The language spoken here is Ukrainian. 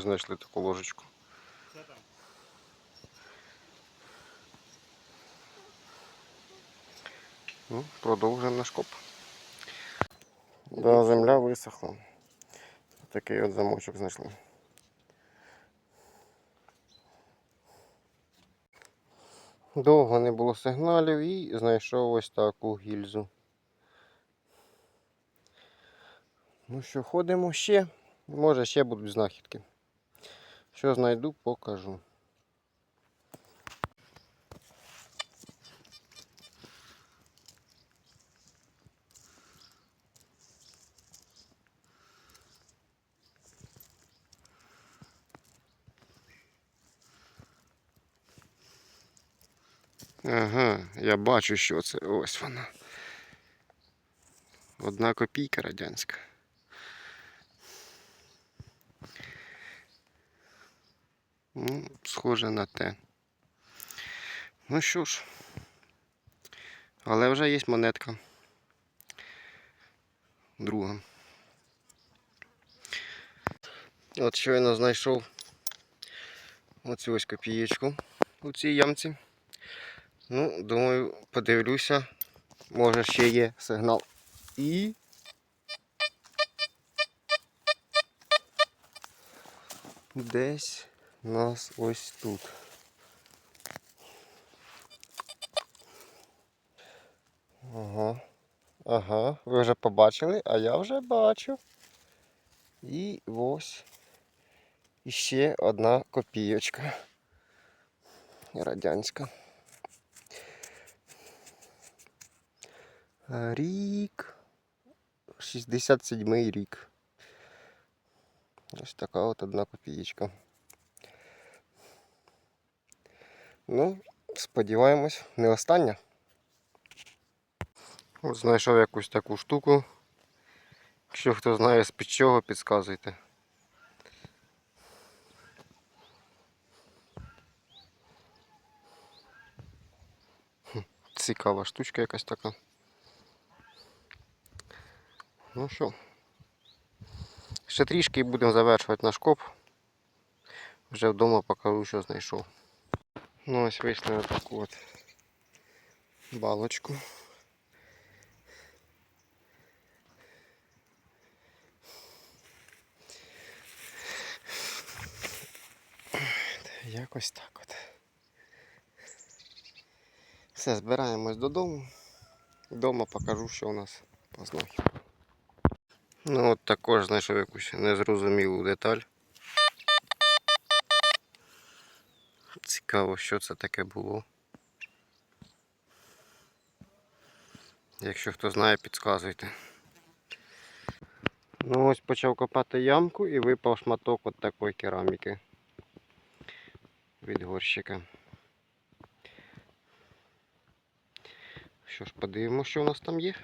Знайшли таку ложечку. Ну, продовжуємо наш коп. Да, земля висохла. Такий от замочок знайшли. Довго не було сигналів і знайшов ось таку гільзу. Ну що, ходимо ще. Може ще будуть знахідки. Що знайду, покажу. Ага, я бачу, що це. Ось вона. Одна копійка радянська. Ну, схоже на те. Ну що ж. Але вже є монетка. Друга. От щойно знайшов оцю ось копієчку у цій ямці. Ну, думаю, подивлюся. Може ще є сигнал. І. Десь нас ось тут. Ага. Ага, ви вже побачили, а я вже бачу. І ось іще одна копійочка. Радянська. Рік. 67-й рік. Ось така от одна копієчка. Ну, сподіваємось, не остання. От знайшов якусь таку штуку. Якщо хто знає з під чого, підказуйте. Цікава штучка якась така. Ну що, ще трішки і будемо завершувати наш коп. Вже вдома покажу, що знайшов. Ну ось вийшли на таку от балочку. Якось так от. Все, збираємось додому. Вдома покажу, що у нас по знахідках. Ну от також знайшов якусь незрозумілу деталь. Цікаво, що це таке було. Якщо хто знає, підказуйте. Ну ось почав копати ямку і випав шматок от такої кераміки від горщика. Що ж, подивимося, що у нас там є.